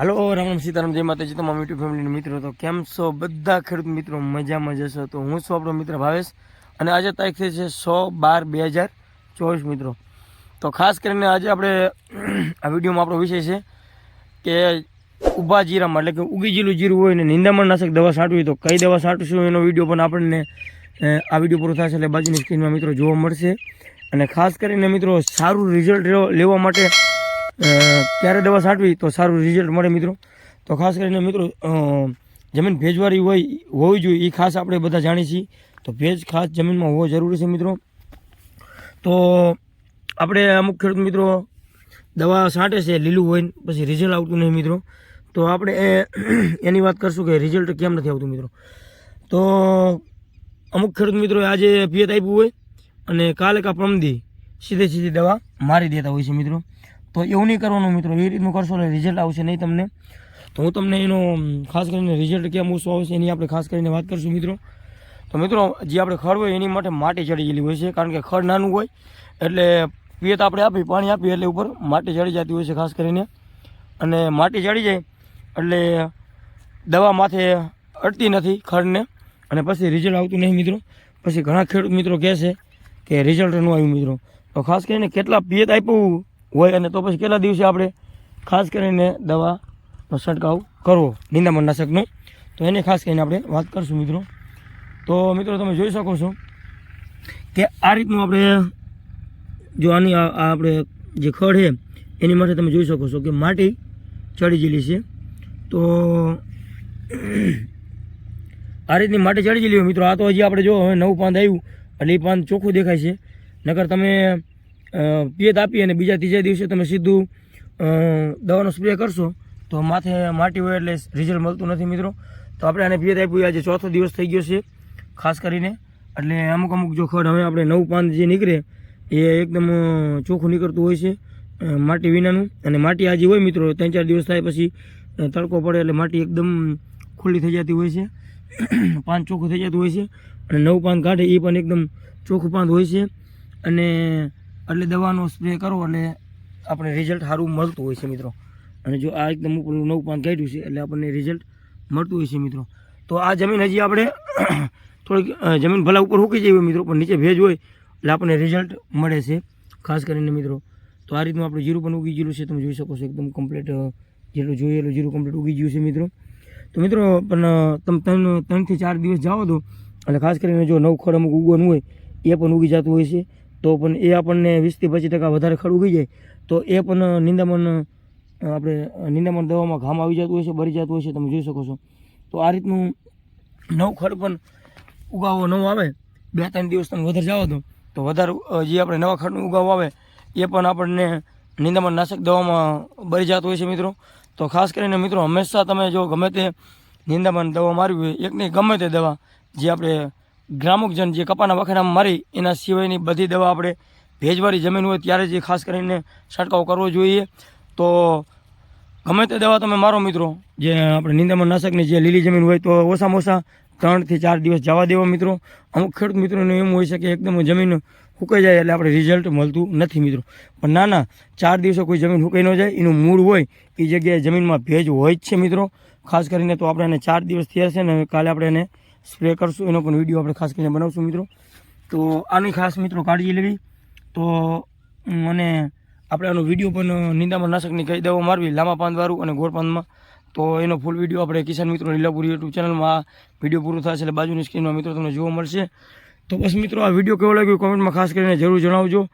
હાલો, રામ રામ સીતારામ, જય માતાજી, તમામ યુટ્યુબ ફેમિલીના મિત્રો. તો કેમ છો? બધા ખેડૂત મિત્રો મજામાં જશો તો હું છું આપણો મિત્ર ભાવેશ અને આજે તારીખ થઈ છે સો બાર બે હજાર ચોવીસ મિત્રો. તો ખાસ કરીને આજે આપણે આ વિડીયોમાં આપણો વિષય છે કે ઊભા જીરામાં, એટલે કે ઉગી જીલું જીરું હોય ને નિંદામણ નાશક દવા છાંટવી તો કઈ દવા છાંટશું એનો વીડિયો પણ આપણને આ વીડિયો પૂરો થશે એટલે બાજુની સ્ક્રીનમાં મિત્રો જોવા મળશે. અને ખાસ કરીને મિત્રો સારું રિઝલ્ટ લેવા માટે ક્યારે દવા છાંટવી તો સારું રિઝલ્ટ મળે મિત્રો. તો ખાસ કરીને મિત્રો જમીન ભેજવાળી હોય, હોવી જોઈએ એ ખાસ આપણે બધા જાણીએ છીએ. તો ભેજ ખાસ જમીનમાં હોવો જરૂરી છે મિત્રો. તો આપણે અમુક ખેડૂત મિત્રો દવા છાંટે છે, લીલું હોય પછી રિઝલ્ટ આવતું નહીં મિત્રો. તો આપણે એની વાત કરશું કે રિઝલ્ટ કેમ નથી આવતું મિત્રો. તો અમુક ખેડૂત મિત્રોએ આજે પિયત આપ્યું હોય અને કાલે કા પ્રમદી સીધે સીધી દવા મારી દેતા હોય છે મિત્રો. તો એવું નહીં કરવાનું મિત્રો. એ રીતનું કરશો એટલે રિઝલ્ટ આવશે નહીં તમને. તો હું તમને એનો ખાસ કરીને રિઝલ્ટ કેમ ઓછું આવશે એની આપણે ખાસ કરીને વાત કરીશું મિત્રો. તો મિત્રો, જે આપણે ખડ હોય એની માટે માટી ચડી ગયેલી હોય છે, કારણ કે ખડ નાનું હોય એટલે પિયત આપણે આપી, પાણી આપીએ એટલે ઉપર માટી ચડી જતી હોય છે ખાસ કરીને. અને માટી ચડી જાય એટલે દવા માથે અડતી નથી ખડને. અને પછી રિઝલ્ટ આવતું નહીં મિત્રો. પછી ઘણા ખેડૂત મિત્રો કહે છે કે રિઝલ્ટ ન આવ્યું મિત્રો. તો ખાસ કરીને કેટલા પિયત આપ્યું? હોય અને તો પછી કેટલા દિવસે આપણે ખાસ કરીને દવાનો છંટકાવ કરવો નિંદામણ નાશકનો તો એની ખાસ કરીને આપણે વાત કરશું મિત્રો. તો મિત્રો તમે જોઈ શકો છો કે આ રીતનું આપણે જો આની આપણે જે ખડ છે, એની માટે તમે જોઈ શકો છો કે માટી ચડી ગયેલી છે. તો આ રીતની માટી ચડી ગયેલી હોય મિત્રો. આ તો હજી આપણે જો હવે નવું પાંદ આવ્યું એટલે એ પાંદ ચોખ્ખું દેખાય છે. નકર તમે પિયત આપી અને બીજા ત્રીજા દિવસે તમે સીધું દવાનો સ્પ્રે કરશો, તો માથે માટી હોય એટલે રિઝલ્ટ મળતું નથી મિત્રો. તો આપણે આને પિયત આપ્યું. આજે ચોથો દિવસ થઈ ગયો છે, ખાસ કરીને. એટલે અમુક અમુક જો ખડ હવે આપણે નવું પાન જે નીકળે, એ એકદમ ચોખ્ખું નીકળતું હોય છે માટી વિનાનું. અને માટી આજે હોય મિત્રો, ત્રણ ચાર દિવસ થાય પછી તડકો પડે એટલે માટી એકદમ ખુલ્લી થઈ જતી હોય છે. પાન ચોખ્ખું થઈ જતું હોય છે. અને નવું પાન કાઢે એ પણ એકદમ ચોખ્ખું પાન હોય છે. અને એટલે દવાનો સ્પ્રે કરો એટલે આપણે રિઝલ્ટ સારું મળતું હોય છે મિત્રો. અને જો આ એકદમ ઉપરનું નવું પાન કાઢ્યું છે, એટલે આપણને રિઝલ્ટ મળતું હોય છે મિત્રો. તો આ જમીન હજી આપણે થોડીક જમીન ભલા ઉપર મૂકી જઈએ મિત્રો, પણ નીચે ભેજ હોય, એટલે આપણને રિઝલ્ટ મળે છે, ખાસ કરીને મિત્રો. તો આ રીતનું આપણે જીરું પણ ઉગી ગયેલું છે, તમે જોઈ શકો છો, એકદમ કમ્પ્લીટ જેટલું જોઈએ એટલું જીરું કમ્પ્લીટ ઉગી ગયું છે મિત્રો. તો મિત્રો, પણ તમે ત્રણ, ત્રણથી ચાર દિવસ જાઓ તો એટલે ખાસ કરીને જો નવ ખડ અમુક ઉગવાનું હોય, એ પણ ઉગી જતું હોય છે. તો પણ એ આપણને વીસથી પચીસ ટકા વધારે ખડ ઉગી જાય, તો એ પણ નિંદામણ આપણે નિંદામણ દવામાં ઘામ આવી જતું હોય છે, બળી જતું હોય છે, તમે જોઈ શકો છો. તો આ રીતનું નવ ખડ પણ ઉગાવો નવો આવે. બે ત્રણ દિવસ તમે વધારે જાઓ તો તો વધારે જે આપણે નવા ખડનું ઉગાવો આવે, એ પણ આપણને નિંદામણ નાશક દવામાં બળી જતું હોય છે મિત્રો. તો ખાસ કરીને મિત્રો, હંમેશા તમે જો ગમે તે નિંદામણ દવા મારવી હોય એક નહીં ગમે તે દવા જે આપણે ગ્રામકજન જે કપાના વખેડામાં મારી, એના સિવાયની બધી દવા આપણે ભેજવાળી જમીન હોય ત્યારે જ ખાસ કરીને છંટકાવ કરવો જોઈએ. તો ગમે તે દવા તમે મારો મિત્રો, જે આપણે નિંદામણ નાશકની જે લીલી જમીન હોય તો ઓછામાં ઓછા ત્રણથી ચાર દિવસ જવા દેવા મિત્રો. અમુક ખેડૂત મિત્રોને એમ હોય છે કે એકદમ જમીન સુકાઈ જાય એટલે આપણે રિઝલ્ટ મળતું નથી મિત્રો. પણ ના ના, ચાર દિવસે કોઈ જમીન સુકાઈ ન જાય, એનું મૂળ હોય એ જગ્યાએ જમીનમાં ભેજ હોય જ છે મિત્રો. ખાસ કરીને તો આપણે એને ચાર દિવસ થયા છે ને કાલે આપણે એને સ્પ્રે કરશું. એનો પણ વીડિયો આપણે ખાસ કરીને બનાવશું મિત્રો. તો આની ખાસ મિત્રો કાળજી લેવી. તો અને આપણે આનો વીડિયો પણ નિંદામાં નાશકની કઈ દવા મારવી લાંબા પાંદવાળું અને ગોળ પાંદમાં. તો એનો ફૂલ વીડિયો આપણે કિસાન મિત્રો લીલાપુરી યુટ્યુબ ચેનલમાં વીડિયો પૂરો થશે એટલે બાજુની સ્ક્રીનમાં મિત્રો તમને જોવા મળશે. તો બસ મિત્રો, આ વીડિયો કેવો લાગ્યો કોમેન્ટમાં ખાસ કરીને જરૂર જણાવજો.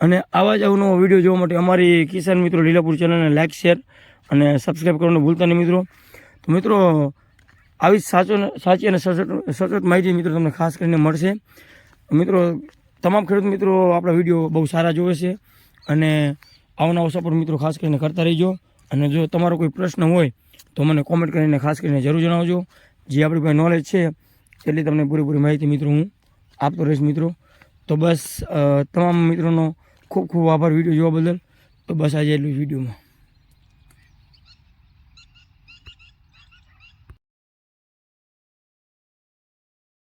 અને આવા જ અવનવો વીડિયો જોવા માટે અમારી કિસાન મિત્રો લીલાપુર ચેનલને લાઇક શેર અને સબસ્ક્રાઈબ કરવાનું ભૂલતા નહીં મિત્રો. તો મિત્રો આવી સાચો સાચી અને સચોટ સચોટ માહિતી મિત્રો તમને ખાસ કરીને મળશે. મિત્રો, તમામ ખેડૂત મિત્રો આપણા વીડિયો બહુ સારા જોવે છે અને આવનારો સપોર્ટ મિત્રો ખાસ કરીને કરતા રહીજો. અને જો તમારો કોઈ પ્રશ્ન હોય તો મને કોમેન્ટ કરીને ખાસ કરીને જરૂર જણાવજો. જે આપણી પાસે નોલેજ છે એટલી તમને પૂરેપૂરી માહિતી મિત્રો હું આપતો રહીશ મિત્રો. તો બસ તમામ મિત્રોનો ખૂબ ખૂબ આભાર વીડિયો જોવા બદલ. તો બસ આજે એટલું વિડીયોમાં.